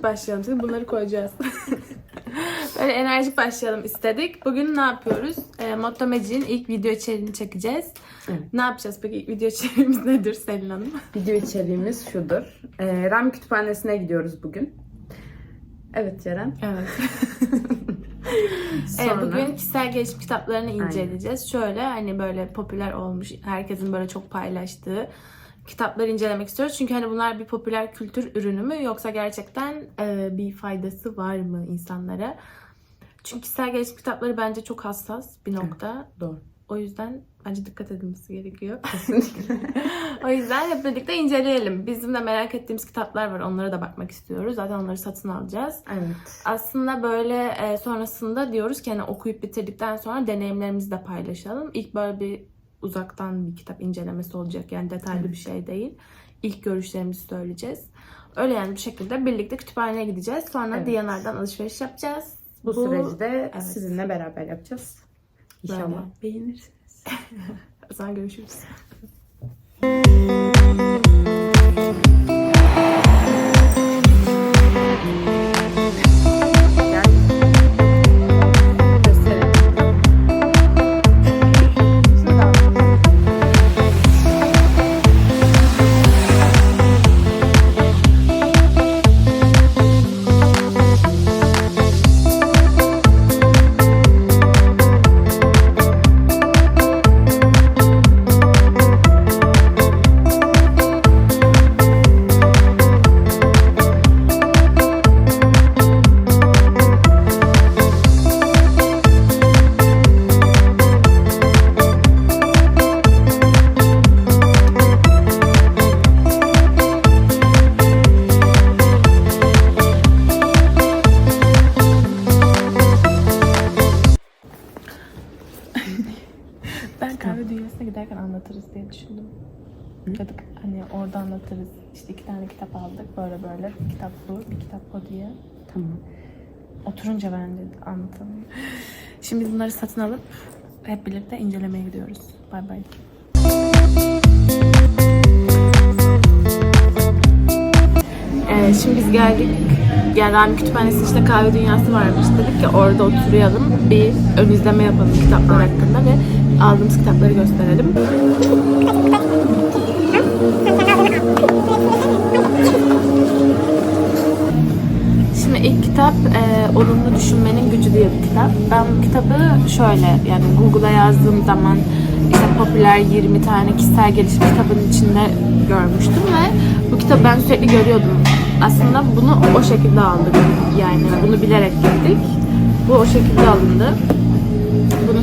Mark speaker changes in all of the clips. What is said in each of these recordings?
Speaker 1: enerjik başlayalım. Şimdi bunları koyacağız. böyle enerjik başlayalım istedik. Bugün ne yapıyoruz? E, Motto Magic'in ilk video içeriğini çekeceğiz.
Speaker 2: Evet.
Speaker 1: Ne yapacağız peki? İlk video içeriğimiz nedir Selin Hanım?
Speaker 2: Video içeriğimiz şudur. Ee, RAM kütüphanesine gidiyoruz bugün. Evet Ceren.
Speaker 1: Evet.
Speaker 2: Sonra...
Speaker 1: Evet, bugün kişisel gelişim kitaplarını inceleyeceğiz. Şöyle hani böyle popüler olmuş, herkesin böyle çok paylaştığı kitapları incelemek istiyoruz. Çünkü hani bunlar bir popüler kültür ürünü mü yoksa gerçekten e, bir faydası var mı insanlara? Çünkü kişisel gelişim kitapları bence çok hassas bir nokta.
Speaker 2: Doğru.
Speaker 1: O yüzden bence dikkat edilmesi gerekiyor. o yüzden hep birlikte inceleyelim. Bizim de merak ettiğimiz kitaplar var. Onlara da bakmak istiyoruz. Zaten onları satın alacağız.
Speaker 2: Evet.
Speaker 1: Aslında böyle e, sonrasında diyoruz ki hani okuyup bitirdikten sonra deneyimlerimizi de paylaşalım. İlk böyle bir uzaktan bir kitap incelemesi olacak. Yani detaylı bir şey değil. İlk görüşlerimizi söyleyeceğiz. Öyle yani bir şekilde birlikte kütüphaneye gideceğiz. Sonra
Speaker 2: Evet.
Speaker 1: Diyanar'dan alışveriş yapacağız.
Speaker 2: Bu, süreci
Speaker 1: evet.
Speaker 2: sizinle beraber yapacağız. İnşallah
Speaker 1: Böyle.
Speaker 2: beğenirsiniz.
Speaker 1: O zaman görüşürüz. anlatırız diye düşündüm. Dedik hani orada anlatırız. İşte iki tane kitap aldık. Böyle böyle. Bir kitap bu, bir kitap o diye.
Speaker 2: Tamam.
Speaker 1: Oturunca ben de anlatalım. Şimdi biz bunları satın alıp hep birlikte incelemeye gidiyoruz. Bay bay. Ee, şimdi biz geldik. Yani Rami Kütüphanesi'nin işte kahve dünyası varmış. Dedik ki orada oturuyalım. Bir ön izleme yapalım kitaplar hakkında ve aldığımız kitapları gösterelim. Şimdi ilk kitap e, Olumlu Düşünmenin Gücü diye bir kitap. Ben bu kitabı şöyle yani Google'a yazdığım zaman işte popüler 20 tane kişisel gelişim kitabının içinde görmüştüm ve bu kitabı ben sürekli görüyordum. Aslında bunu o şekilde aldık. Yani bunu bilerek gittik. Bu o şekilde alındı.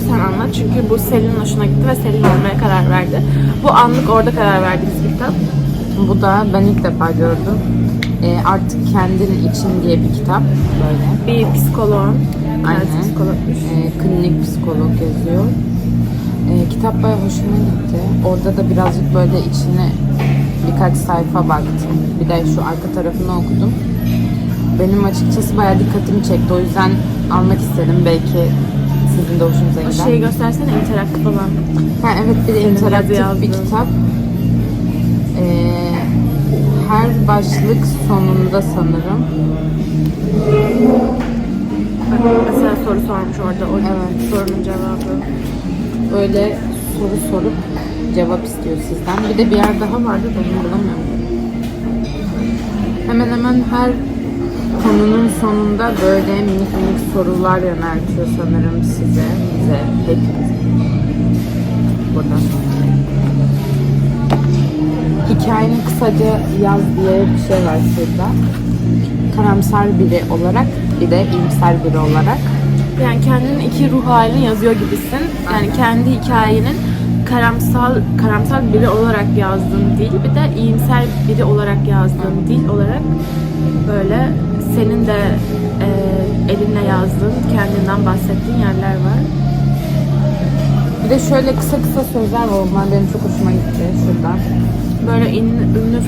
Speaker 1: Sen anlat çünkü bu Selin'in hoşuna gitti ve Selin almaya karar verdi. Bu anlık orada karar verdiğimiz bir kitap.
Speaker 2: Bu da ben ilk defa gördüm. Ee, artık kendin için diye bir kitap böyle.
Speaker 1: Bir psikoloğun,
Speaker 2: Aynen.
Speaker 1: psikologmuş.
Speaker 2: Ee, klinik psikolog yazıyor. Ee, kitap bayağı hoşuma gitti. Orada da birazcık böyle içine birkaç sayfa baktım. Bir de şu arka tarafını okudum. Benim açıkçası bayağı dikkatimi çekti. O yüzden almak istedim. Belki sizin de hoşunuza
Speaker 1: O
Speaker 2: gider.
Speaker 1: şeyi göstersene interaktif olan.
Speaker 2: Ha, evet bir de interaktif bir kitap. Ee, her başlık sonunda sanırım.
Speaker 1: Bak, mesela soru sormuş orada. O
Speaker 2: Evet.
Speaker 1: sorunun cevabı.
Speaker 2: Böyle soru sorup cevap istiyor sizden. Bir de bir yer daha vardı da onu bulamıyorum. Hemen hemen her konunun sonunda böyle minik minik sorular yöneltiyor sanırım size, bize, hepimize. Burada. Hikayeni kısaca yaz diye bir şey var şurada. Karamsar biri olarak bir de iyimser biri olarak.
Speaker 1: Yani kendinin iki ruh halini yazıyor gibisin. Yani kendi hikayenin karamsal karamsal biri olarak yazdığın değil, bir de iyimser biri olarak yazdığın değil olarak böyle senin de e, elinle yazdığın, kendinden bahsettiğin yerler var.
Speaker 2: Bir de şöyle kısa kısa sözler var. Onlar benim çok hoşuma gitti şurada.
Speaker 1: Böyle in, ünlü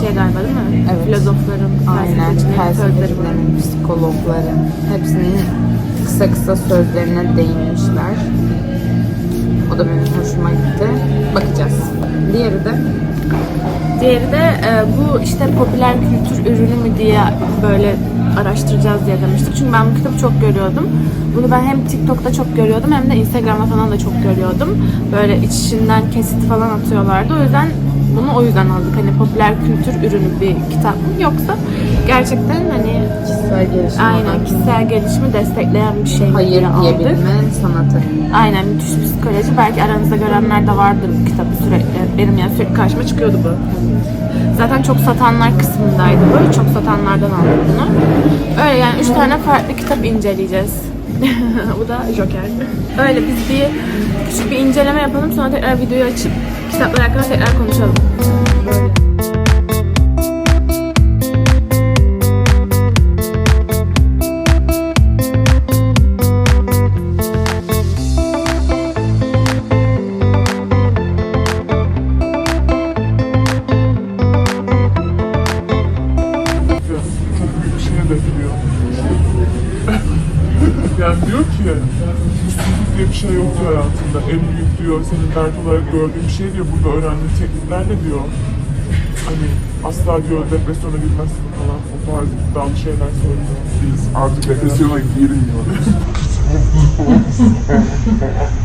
Speaker 1: şey galiba değil mi?
Speaker 2: Evet.
Speaker 1: Filozofların,
Speaker 2: Aynen
Speaker 1: felsefecilerin,
Speaker 2: psikologların hepsinin kısa kısa sözlerine değinmişler. O da benim hoşuma gitti. Bakacağız. Diğeri de
Speaker 1: Diğeri de e, bu işte popüler kültür ürünü mü diye böyle araştıracağız diye demiştik. Çünkü ben bu kitabı çok görüyordum. Bunu ben hem TikTok'ta çok görüyordum hem de Instagram'da falan da çok görüyordum. Böyle içinden kesit falan atıyorlardı. O yüzden bunu o yüzden aldık. Hani popüler kültür ürünü bir kitap mı yoksa gerçekten hani
Speaker 2: kişisel gelişim
Speaker 1: aynen kişisel gelişimi destekleyen bir şey mi
Speaker 2: hayır diyebilme sanatı.
Speaker 1: Aynen müthiş psikoloji. Belki aranızda görenler de vardır bu kitabı sürekli. Benim yani sürekli karşıma çıkıyordu bu. Zaten çok satanlar kısmındaydı bu. Çok satanlardan aldım bunu. Öyle yani üç tane farklı kitap inceleyeceğiz. bu da Joker. Öyle biz bir küçük bir inceleme yapalım sonra tekrar videoyu açıp kitaplar hakkında tekrar konuşalım.
Speaker 3: Ki mutsuzluk diye bir şey yok diyor hayatında. En büyük diyor senin dert olarak gördüğün bir şey diyor. Burada öğrendiğin teknikler ne diyor. Hani asla diyor depresyona girmezsin falan. O tarz iddialı şeyler söylüyor. Biz artık depresyona girmiyoruz.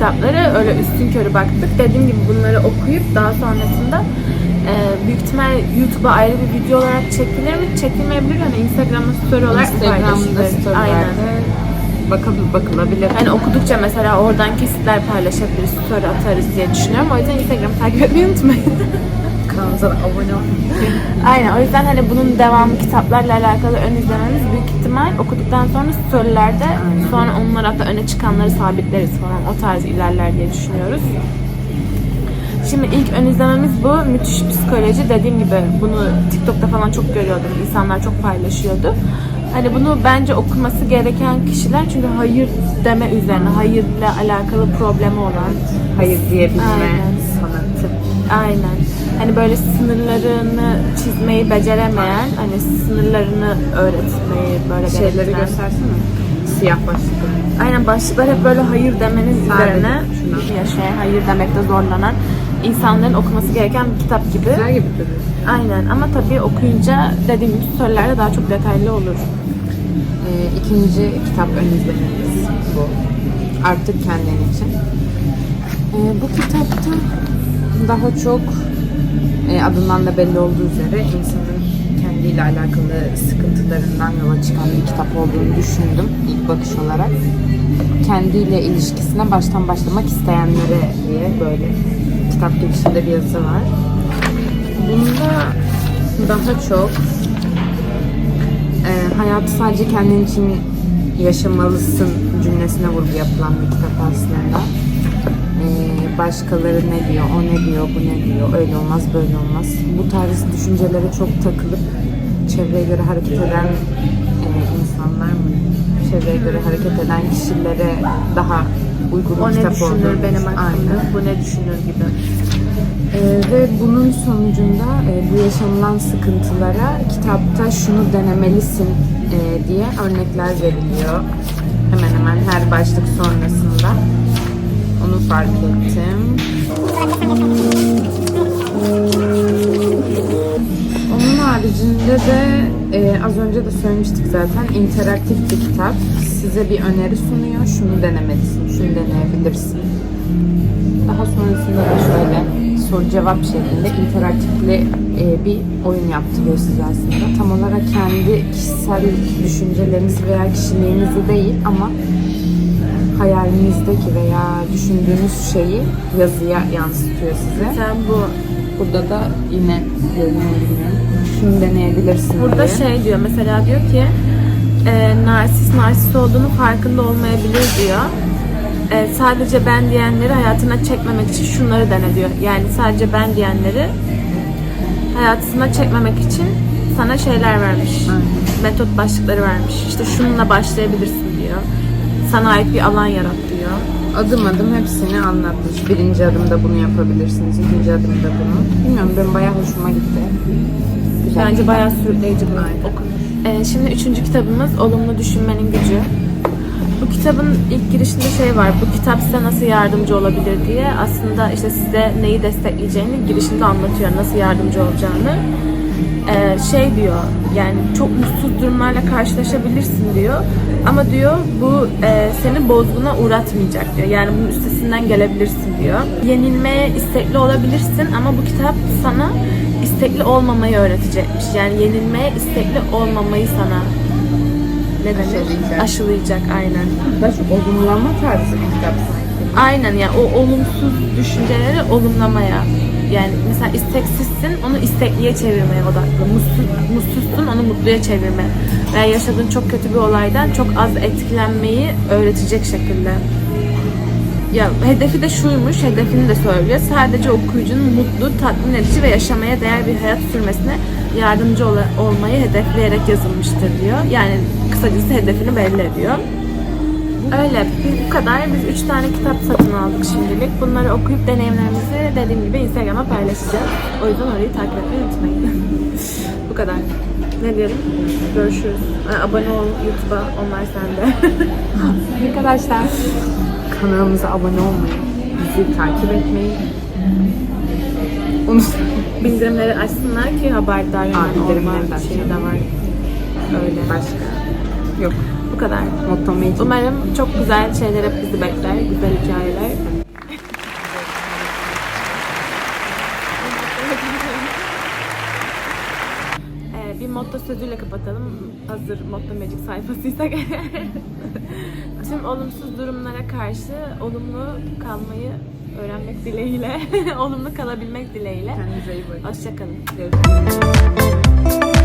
Speaker 1: kitapları. Öyle üstün körü baktık. Dediğim gibi bunları okuyup daha sonrasında e, büyük ihtimal YouTube'a ayrı bir video olarak çekilir mi? Çekilmeyebilir. Hani Instagram'da story olarak
Speaker 2: Instagram'da.
Speaker 1: Aynen.
Speaker 2: bakılabilir.
Speaker 1: Hani okudukça mesela oradan kesitler paylaşabiliriz, story atarız diye düşünüyorum. O yüzden Instagram'ı takip etmeyi unutmayın.
Speaker 2: Kanalımıza da abone olun.
Speaker 1: Aynen. O yüzden hani bunun devamı kitaplarla alakalı ön izlememiz büyük ihtimal okuduktan sonra storylerde sonra onlar hatta öne çıkanları sabitleriz falan. O tarz ilerler diye düşünüyoruz. Şimdi ilk ön izlememiz bu. Müthiş psikoloji. Dediğim gibi bunu TikTok'ta falan çok görüyordum. İnsanlar çok paylaşıyordu. Hani bunu bence okuması gereken kişiler çünkü hayır deme üzerine, hayırla alakalı problemi olan
Speaker 2: Hayır diyebilme
Speaker 1: Aynen.
Speaker 2: sanatı.
Speaker 1: Aynen. Hani böyle sınırlarını çizmeyi beceremeyen, hani sınırlarını öğretmeyi böyle
Speaker 2: Şeyleri
Speaker 1: gerektiren-
Speaker 2: göstersene. Siyah başlıklı.
Speaker 1: Aynen başlıklar hep böyle hayır demeniz
Speaker 2: Sadece
Speaker 1: üzerine
Speaker 2: şuna.
Speaker 1: yaşayan, hayır demekte zorlanan insanların okuması gereken bir kitap gibi.
Speaker 2: Güzel gibi duruyor.
Speaker 1: Aynen ama tabii okuyunca dediğim gibi sorularda daha çok detaylı olur.
Speaker 2: Ee, ikinci kitap ön izlememiz bu. Artık kendin için. Ee, bu kitapta daha çok e, adından da belli olduğu üzere insanın kendiyle alakalı sıkıntılarından yola çıkan bir kitap olduğunu düşündüm ilk bakış olarak. Kendiyle ilişkisine baştan başlamak isteyenlere diye böyle kitap girişinde bir yazı var. Bunda daha çok e, hayatı sadece kendin için yaşamalısın cümlesine vurgu yapılan bir kitap aslında. E, başkaları ne diyor, o ne diyor, bu ne diyor, öyle olmaz, böyle olmaz. Bu tarz düşüncelere çok takılıp çevreye göre hareket eden e, insanlar mı? Çevreye göre hareket eden kişilere daha uygun
Speaker 1: O ne
Speaker 2: kitap
Speaker 1: düşünür
Speaker 2: olduğunu
Speaker 1: benim
Speaker 2: Aynen.
Speaker 1: bu ne düşünür gibi.
Speaker 2: Ee, ve bunun sonucunda e, bu yaşanılan sıkıntılara kitapta şunu denemelisin e, diye örnekler veriliyor. Hemen hemen her başlık sonrasında. Onu fark ettim. Onun haricinde de e, az önce de söylemiştik zaten interaktif bir kitap. Size bir öneri sunuyor. Şunu denemelisin, şunu deneyebilirsin. Daha sonrasında da şöyle soru cevap şeklinde interaktifli e, bir oyun yaptırıyor size aslında. Tam olarak kendi kişisel düşüncelerinizi veya kişiliğinizi değil ama hayalinizdeki veya düşündüğünüz şeyi yazıya yansıtıyor size.
Speaker 1: Sen bu
Speaker 2: Burada da yine görünüyor bilmiyorum. Şunu deneyebilirsin
Speaker 1: Burada
Speaker 2: diye.
Speaker 1: şey diyor mesela diyor ki e, narsist narsist olduğunu farkında olmayabilir diyor. E, sadece ben diyenleri hayatına çekmemek için şunları dene diyor. Yani sadece ben diyenleri hayatına çekmemek için sana şeyler vermiş. Metot başlıkları vermiş. İşte şununla başlayabilirsin diyor. Sana ait bir alan yarat diyor.
Speaker 2: adım adım hepsini anlatmış. Birinci adımda bunu yapabilirsiniz, ikinci adımda bunu. Bilmiyorum benim bayağı hoşuma gitti. Güzel.
Speaker 1: Bence bayağı sürükleyici bir okul. Ee, şimdi üçüncü kitabımız Olumlu Düşünmenin Gücü. Bu kitabın ilk girişinde şey var, bu kitap size nasıl yardımcı olabilir diye aslında işte size neyi destekleyeceğini girişinde anlatıyor, nasıl yardımcı olacağını. Ee, şey diyor, yani çok mutsuz durumlarla karşılaşabilirsin diyor. Ama diyor bu e, seni bozguna uğratmayacak diyor. Yani bunun üstesinden gelebilirsin diyor. Yenilmeye istekli olabilirsin ama bu kitap sana istekli olmamayı öğretecekmiş. Yani yenilmeye istekli olmamayı sana ne denir?
Speaker 2: Aşılayacak.
Speaker 1: Aynen.
Speaker 2: Daha çok olumlama tarzı bir kitap sanki.
Speaker 1: Aynen yani o olumsuz düşünceleri olumlamaya yani mesela isteksizsin onu istekliye çevirmeye odaklı. Mutsuz, mutsuzsun onu mutluya çevirme. Veya yaşadığın çok kötü bir olaydan çok az etkilenmeyi öğretecek şekilde. Ya hedefi de şuymuş, hedefini de söylüyor. Sadece okuyucunun mutlu, tatmin edici ve yaşamaya değer bir hayat sürmesine yardımcı ola- olmayı hedefleyerek yazılmıştır diyor. Yani kısacası hedefini belli ediyor. Öyle. Bu kadar. Biz üç tane kitap satın aldık şimdilik. Bunları okuyup deneyimlerimizi dediğim gibi Instagram'a paylaşacağız. O yüzden orayı takip etmeyi unutmayın. Bu kadar. Ne diyelim? Görüşürüz. Abone ol YouTube'a. Onlar sende.
Speaker 2: Arkadaşlar kanalımıza abone olmayı, bizi takip etmeyi unutmayın.
Speaker 1: Bildirimleri açsınlar ki haberdar olma şeyi de var. Öyle.
Speaker 2: Başka yok.
Speaker 1: Bu kadar.
Speaker 2: Mottomu için.
Speaker 1: Umarım çok güzel şeyler hep bizi bekler. Güzel hikayeler. Ee, bir motto sözüyle kapatalım. Hazır Motto Magic sayfasıysak. Tüm olumsuz durumlara karşı olumlu kalmayı öğrenmek dileğiyle, olumlu kalabilmek dileğiyle.
Speaker 2: Kendinize iyi bakın.
Speaker 1: Hoşçakalın.
Speaker 2: Görüşürüz.